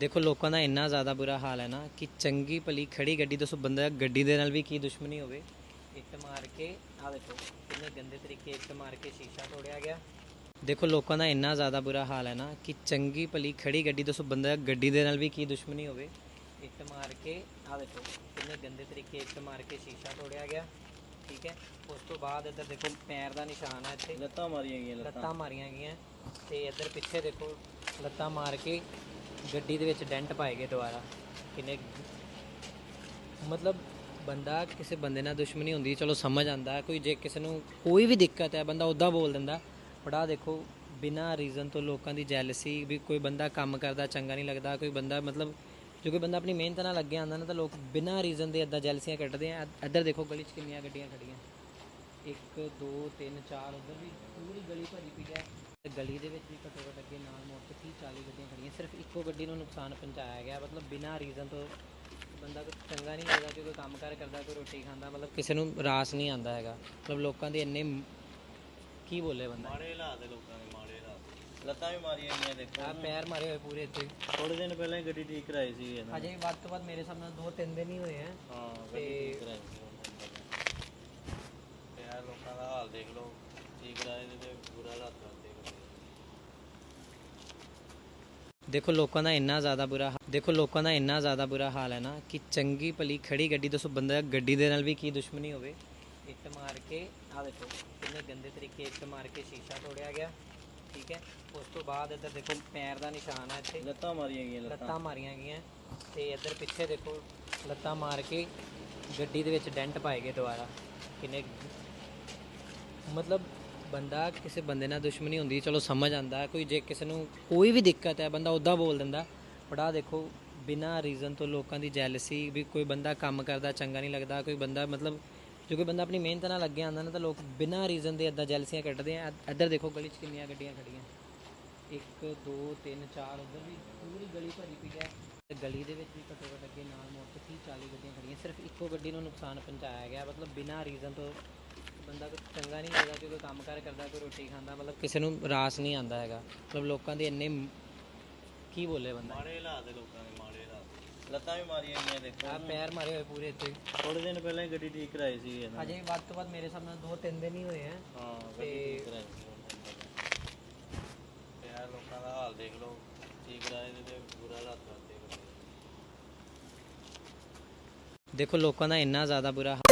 ਦੇਖੋ ਲੋਕਾਂ ਦਾ ਇੰਨਾ ਜ਼ਿਆਦਾ ਬੁਰਾ ਹਾਲ ਹੈ ਨਾ ਕਿ ਚੰਗੀ ਭਲੀ ਖੜੀ ਗੱਡੀ ਦੱਸੋ ਬੰਦਾ ਗੱਡੀ ਦੇ ਨਾਲ ਵੀ ਕੀ ਦੁਸ਼ਮਣੀ ਹੋਵੇ? ਇੱਟ ਮਾਰ ਕੇ ਆ ਦੇਖੋ ਕਿੰਨੇ ਗੰਦੇ ਤਰੀਕੇ ਇੱਟ ਮਾਰ ਕੇ ਸ਼ੀਸ਼ਾ ਤੋੜਿਆ ਗਿਆ। ਦੇਖੋ ਲੋਕਾਂ ਦਾ ਇੰਨਾ ਜ਼ਿਆਦਾ ਬੁਰਾ ਹਾਲ ਹੈ ਨਾ ਕਿ ਚੰਗੀ ਭਲੀ ਖੜੀ ਗੱਡੀ ਦੱਸੋ ਬੰਦਾ ਗੱਡੀ ਦੇ ਨਾਲ ਵੀ ਕੀ ਦੁਸ਼ਮਣੀ ਹੋਵੇ? ਇੱਟ ਮਾਰ ਕੇ ਆ ਦੇਖੋ ਕਿੰਨੇ ਗੰਦੇ ਤਰੀਕੇ ਇੱਟ ਮਾਰ ਕੇ ਸ਼ੀਸ਼ਾ ਤੋੜਿਆ ਗਿਆ। ਠੀਕ ਹੈ? ਉਸ ਤੋਂ ਬਾਅਦ ਇੱਧਰ ਦੇਖੋ ਪੈਰ ਦਾ ਨਿਸ਼ਾਨ ਹੈ ਇੱਥੇ। ਲੱਤਾਂ ਮਾਰੀਆਂ ਗਈਆਂ ਲੱਤਾਂ ਮਾਰੀਆਂ ਗਈਆਂ। ਤੇ ਇੱਧਰ ਪਿੱਛੇ ਦੇਖੋ ਲੱਤਾਂ ਮਾਰ ਕੇ ਗੱਡੀ ਦੇ ਵਿੱਚ ਡੈਂਟ ਪਾਏ ਗਏ ਦੁਬਾਰਾ। ਕਿੰਨੇ ਮਤਲਬ ਬੰਦਾ ਕਿਸੇ ਬੰਦੇ ਨਾਲ ਦੁਸ਼ਮਣੀ ਹੁੰਦੀ, ਚਲੋ ਸਮਝ ਆਂਦਾ ਕੋਈ ਜੇ ਕਿਸੇ ਨੂੰ ਕੋਈ ਵੀ ਦਿੱਕਤ ਹੈ, ਬੰਦਾ ਉਦਾਂ ਬੋਲ ਦਿੰਦਾ। ਬਟ ਬੜਾ ਦੇਖੋ, ਬਿਨਾਂ ਰੀਜ਼ਨ ਤੋਂ ਲੋਕਾਂ ਦੀ ਜੈਲਸੀ ਵੀ ਕੋਈ ਬੰਦਾ ਕੰਮ ਕਰਦਾ, ਚੰਗਾ ਨਹੀਂ ਲੱਗਦਾ, ਕੋਈ ਬੰਦਾ ਮਤਲਬ ਜੋ ਕੋਈ ਬੰਦਾ ਆਪਣੀ ਮਿਹਨਤ ਨਾਲ ਲੱਗਿਆ ਆਂਦਾ ਨਾ, ਤਾਂ ਲੋਕ ਬਿਨਾਂ ਰੀਜ਼ਨ ਦੇ ਇਦਾਂ ਜੈਲਸੀਆਂ ਕੱਢਦੇ ਆ। ਇੱਧਰ ਦੇਖੋ, ਗਲੀ 'ਚ ਕਿੰਨੀਆਂ ਗੱਡੀਆਂ ਖੜੀਆਂ 1 2 3 4 ਉਧਰ ਵੀ ਪੂਰੀ ਗਲੀ ਭਰੀ ਪਈ ਹੈ। ਗਲੀ ਦੇ ਵਿੱਚ ਵੀ ਘੱਟੋ ਘੱਟ ਅੱਗੇ ਨਾਲ ਮੋੜ ਕੇ 30 40 ਗੱਡੀਆਂ ਖੜੀਆਂ। ਸਿਰਫ ਇੱਕੋ ਗੱਡੀ ਨੂੰ ਨੁਕਸਾਨ ਪਹੁੰਚਾਇਆ ਗਿਆ। ਮਤਲਬ ਬਿਨਾਂ ਰੀਜ਼ਨ ਤੋਂ ਬੰਦਾ ਕੋਈ ਚੰਗਾ ਨਹੀਂ ਲੱਗਦਾ ਕਿ ਕੋਈ ਕੰਮਕਾਰ ਕਰਦਾ ਕੋਈ ਰੋਟੀ ਖਾਂਦਾ ਮਤਲਬ ਕਿਸੇ ਨੂੰ ਰਾਸ ਨਹੀਂ ਆਂਦਾ ਹੈਗਾ। ਮਤਲਬ ਲੋਕਾਂ ਦੇ ਇੰਨੇ ਕੀ ਬੋਲੇ ਬੰਦਾ? ਮਾੜੇ ਹਾਲਾਤ ਦੇ ਲੋਕਾਂ ਦੇ ਮਾੜੇ ਹਾਲਾਤ। ਲੱਤਾਂ ਵੀ ਮਾਰੀਆਂ ਗਈਆਂ ਦੇਖੋ। ਆ ਪੈਰ ਮਾਰੇ ਹੋਏ ਪੂਰੇ ਇੱਥੇ। ਥੋੜੇ ਦਿਨ ਪਹਿਲਾਂ ਹੀ ਗੱਡੀ ਠੀਕ ਕਰਾਈ ਸੀ ਇਹਨਾਂ। ਅਜੇ ਵੱਧ ਤੋਂ ਵੱਧ ਮੇਰੇ ਸਾਹਮਣੇ ਦੋ ਤਿੰਨ ਦਿਨ ਹੀ ਹੋਏ ਆ। ਹਾਂ ਤੇ- ਗੱਡੀ ਠੀਕ ਕਰਾਈ ਸੀ ਤੇ ਯਾਰ ਲੋਕਾਂ ਦਾ ਹਾਲ ਦੇਖ ਲਓ। ਠੀਕ ਕਰਾਏ ਤੇ ਬੁਰਾ ਹਾਲਾਤ ਕਰਦੇ। ਦੇਖੋ ਲੋਕਾਂ ਦਾ ਇੰਨਾ ਜ਼ਿਆਦਾ ਬੁਰਾ ਹਾਲ ਦੇਖੋ ਲੋਕਾਂ ਦਾ ਇੰਨਾ ਜ਼ਿਆਦਾ ਬੁਰਾ ਹਾਲ ਹੈ ਨਾ ਕਿ ਚੰਗੀ ਭਲੀ ਖੜੀ ਗੱਡੀ ਦੱਸੋ ਬੰਦਾ ਗੱਡੀ ਦੇ ਨਾਲ ਵੀ ਕੀ ਦੁਸ਼ਮਣੀ ਹੋਵੇ? ਇੱਟ ਮਾਰ ਕੇ ਆ ਦੇਖੋ ਕਿੰਨੇ ਗੰਦੇ ਤਰੀਕੇ ਇੱਟ ਮਾਰ ਕੇ ਸ਼ੀਸ਼ਾ ਤੋੜਿਆ ਗਿਆ ਠੀਕ ਹੈ? ਉਸ ਤੋਂ ਬਾਅਦ ਇੱਧਰ ਦੇਖੋ ਪੈਰ ਦਾ ਨਿਸ਼ਾਨ ਹੈ ਇੱਥੇ। ਲੱਤਾਂ ਮਾਰੀਆਂ ਗਈਆਂ ਲੱਤਾਂ। ਲੱਤਾਂ ਮਾਰੀਆਂ ਗਈਆਂ। ਤੇ ਇੱਧਰ ਪਿੱਛੇ ਦੇਖੋ ਲੱਤਾਂ ਮਾਰ ਕੇ ਗੱਡੀ ਦੇ ਵਿੱਚ ਡੈਂਟ ਪਾਏ ਗਏ ਦੁਬਾਰਾ। ਕਿੰਨੇ ਮਤਲਬ ਬੰਦਾ ਕਿਸੇ ਬੰਦੇ ਨਾਲ ਦੁਸ਼ਮਣੀ ਹੁੰਦੀ, ਚਲੋ ਸਮਝ ਆਂਦਾ ਕੋਈ ਜੇ ਕਿਸੇ ਨੂੰ ਕੋਈ ਵੀ ਦਿੱਕਤ ਹੈ, ਬੰਦਾ ਉਦਾਂ ਬੋਲ ਦਿੰਦਾ, ਬਟ ਬੜਾ ਦੇਖੋ, ਬਿਨਾਂ ਰੀਜ਼ਨ ਤੋਂ ਲੋਕਾਂ ਦੀ ਜੈਲਸੀ ਵੀ ਕੋਈ ਬੰਦਾ ਕੰਮ ਕਰਦਾ, ਚੰਗਾ ਨਹੀਂ ਲੱਗਦਾ, ਕੋਈ ਬੰਦਾ ਮਤਲਬ ਜੋ ਕੋਈ ਬੰਦਾ ਆਪਣੀ ਮਿਹਨਤ ਨਾਲ ਅੱਗੇ ਆਂਦਾ ਨਾ, ਤਾਂ ਲੋਕ ਬਿਨਾਂ ਰੀਜ਼ਨ ਦੇ ਇਦਾਂ ਜੈਲਸੀਆਂ ਕੱਢਦੇ ਆ। ਇੱਧਰ ਦੇਖੋ, ਗਲੀ 'ਚ ਕਿੰਨੀਆਂ ਗੱਡੀਆਂ ਖੜੀਆਂ 1 2 3 4 ਉਧਰ ਵੀ ਪੂਰੀ ਗਲੀ ਭਰੀ ਪਈ ਹੈ। ਤੇ ਗਲੀ ਦੇ ਵਿੱਚ ਵੀ ਘੱਟੋ ਘੱਟ ਅੱਗੇ ਨਾਲ ਮੋੜ ਕੇ 30 40 ਗੱਡੀਆਂ ਖੜੀਆਂ ਸਿਰਫ ਇੱਕੋ ਗੱਡੀ ਨੂੰ ਨੁਕਸਾਨ ਪਹੁੰਚਾਇਆ ਗਿਆ। ਮਤਲਬ ਬਿਨਾਂ ਰੀਜ਼ਨ ਤੋਂ ਬੰਦਾ ਕੋਈ ਚੰਗਾ ਨਹੀਂ ਲੱਗਦਾ ਕਿ ਕੋਈ ਕੰਮਕਾਰ ਕਰਦਾ ਕੋਈ ਰੋਟੀ ਖਾਂਦਾ ਮਤਲਬ ਕਿਸੇ ਨੂੰ ਰਾਸ ਨਹੀਂ ਆਂਦਾ ਹੈਗਾ। ਮਤਲਬ ਲੋਕਾਂ ਦੇ ਇੰਨੇ ਕੀ ਬੋਲੇ ਬੰਦਾ? ਮਾੜੇ ਹਾਲਾਤ ਦੇ ਲੋਕਾਂ ਦੇ ਮਾੜੇ ਹਾਲਾਤ ਲੱਤਾਂ ਵੀ ਮਾਰੀਆਂ ਗਈਆਂ ਦੇਖੋ। ਆ ਪੈਰ ਮਾਰੇ ਹੋਏ ਪੂਰੇ ਇੱਥੇ। ਥੋੜੇ ਦਿਨ ਪਹਿਲਾਂ ਹੀ ਗੱਡੀ ਠੀਕ ਕਰਾਈ ਸੀ ਇਹਨਾਂ ਨੇ। ਅਜੇ ਵੱਧ ਤੋਂ ਵੱਧ ਮੇਰੇ ਸਾਹਮਣੇ ਦੋ ਤਿੰਨ ਦਿਨ ਹੀ ਹੋਏ ਆ। ਹਾਂ ਗੱਡੀ ਤੇ- ਠੀਕ ਕਰਾਈ ਸੀ ਤੇ ਯਾਰ ਲੋਕਾਂ ਦਾ ਹਾਲ ਦੇਖ ਲਓ। ਠੀਕ ਕਰਾਏ ਦੇ ਤੇ ਬੁਰਾ ਹਾਲਾਤ ਕਰਦੇ ਦੇਖੋ ਲੋਕਾਂ ਦਾ ਇੰਨਾ ਜ਼ਿਆਦਾ ਬੁਰਾ ਹਾਲ